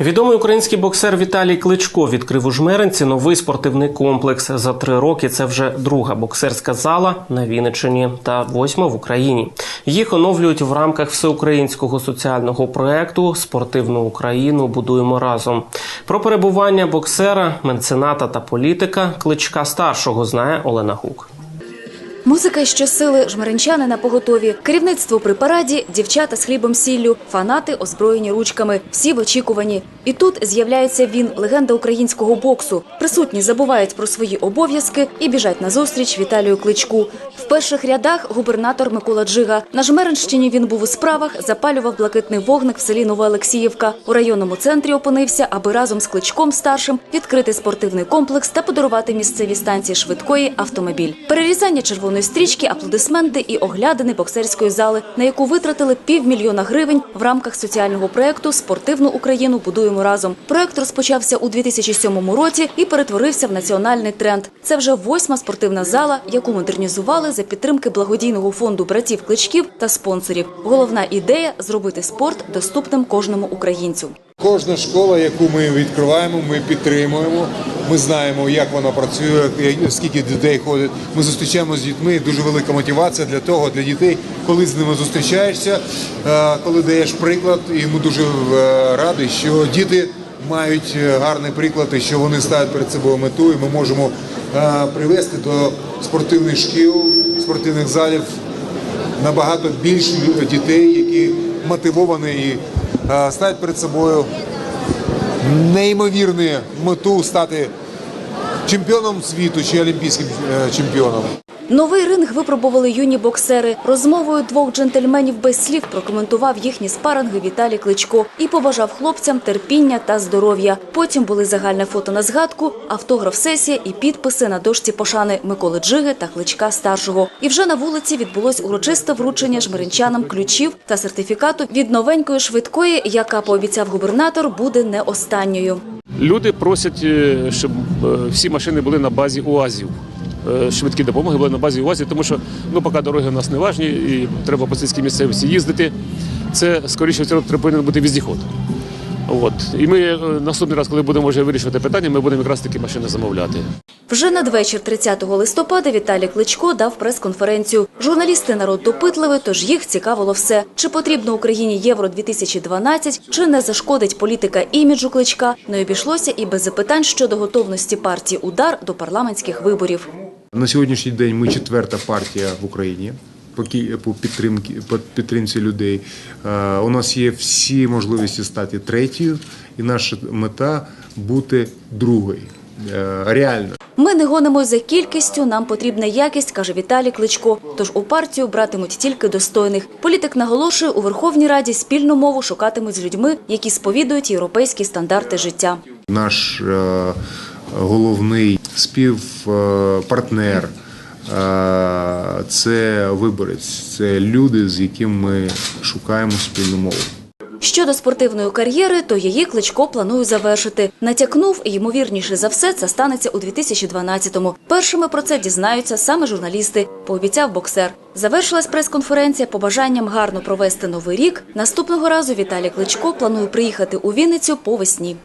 Відомий український боксер Віталій Кличко відкрив у жмеринці новий спортивний комплекс. За три роки це вже друга боксерська зала на Вінниччині та восьма в Україні. Їх оновлюють в рамках всеукраїнського соціального проекту Спортивну Україну будуємо разом. Про перебування боксера, мецената та політика кличка старшого знає Олена Гук. Музика щосили, жмеринчани на поготові, керівництво при параді, дівчата з хлібом сіллю, фанати озброєні ручками, всі в очікуванні. І тут з'являється він, легенда українського боксу. Присутні забувають про свої обов'язки і біжать на зустріч Віталію Кличку. В перших рядах губернатор Микола Джига. На Жмеринщині він був у справах, запалював блакитний вогник в селі Новоолексіївка. У районному центрі опинився, аби разом з Кличком старшим відкрити спортивний комплекс та подарувати місцевій станції швидкої автомобіль. Перерізання червоної стрічки, аплодисменти і оглядини боксерської зали, на яку витратили півмільйона гривень в рамках соціального проекту Спортивну Україну будуємо разом. Проект розпочався у 2007 році і перетворився в національний тренд. Це вже восьма спортивна зала, яку модернізували за підтримки благодійного фонду братів кличків та спонсорів. Головна ідея зробити спорт доступним кожному українцю. Кожна школа, яку ми відкриваємо, ми підтримуємо. Ми знаємо, як вона працює, скільки дітей ходить. Ми зустрічаємося з дітьми. Дуже велика мотивація для того, для дітей, коли з ними зустрічаєшся, е, коли даєш приклад. І ми дуже е, раді, що діти мають е, гарний приклад, і що вони ставлять перед собою мету, і ми можемо е, привести до спортивних шкіл, спортивних залів набагато більше дітей, які мотивовані і е, ставлять перед собою неймовірну мету стати чемпіоном світу чи олімпійським е, чемпіоном. Новий ринг випробували юні боксери. Розмовою двох джентльменів без слів прокоментував їхні спаринги Віталій Кличко і побажав хлопцям терпіння та здоров'я. Потім були загальне фото на згадку, автограф-сесія і підписи на дошці пошани Миколи Джиги та Кличка старшого. І вже на вулиці відбулось урочисте вручення жмеринчанам ключів та сертифікату від новенької швидкої, яка пообіцяв губернатор, буде не останньою. Люди просять, е, щоб е, всі машини були на базі УАЗів. Е, Швидкі допомоги були на базі УАЗів, тому що ну, поки дороги у нас не важні і треба по сільській місцевості їздити. Це скоріше треба повинен бути віздіход. От. І ми е, наступний раз, коли будемо вже вирішувати питання, ми будемо якраз такі машини замовляти. Вже надвечір 30 листопада Віталій Кличко дав прес-конференцію. Журналісти народ допитливий, тож їх цікавило все. Чи потрібно Україні Євро 2012, чи не зашкодить політика іміджу Кличка. Не обійшлося і без запитань щодо готовності партії «Удар» до парламентських виборів. На сьогоднішній день ми четверта партія в Україні по ки- по підтримці людей. Е, У нас є всі можливості стати третьою, і наша мета бути другою. Е, Реально. Ми не гонимось за кількістю, нам потрібна якість, каже Віталій Кличко. Тож у партію братимуть тільки достойних. Політик наголошує, у Верховній Раді спільну мову шукатимуть з людьми, які сповідують європейські стандарти життя. Наш е, головний співпартнер е, це виборець, це люди, з якими ми шукаємо спільну мову. Щодо спортивної кар'єри, то її Кличко планує завершити. Натякнув, і, ймовірніше за все, це станеться у 2012-му. Першими про це дізнаються саме журналісти, пообіцяв боксер. Завершилась прес-конференція побажанням гарно провести новий рік. Наступного разу Віталій Кличко планує приїхати у Вінницю по весні.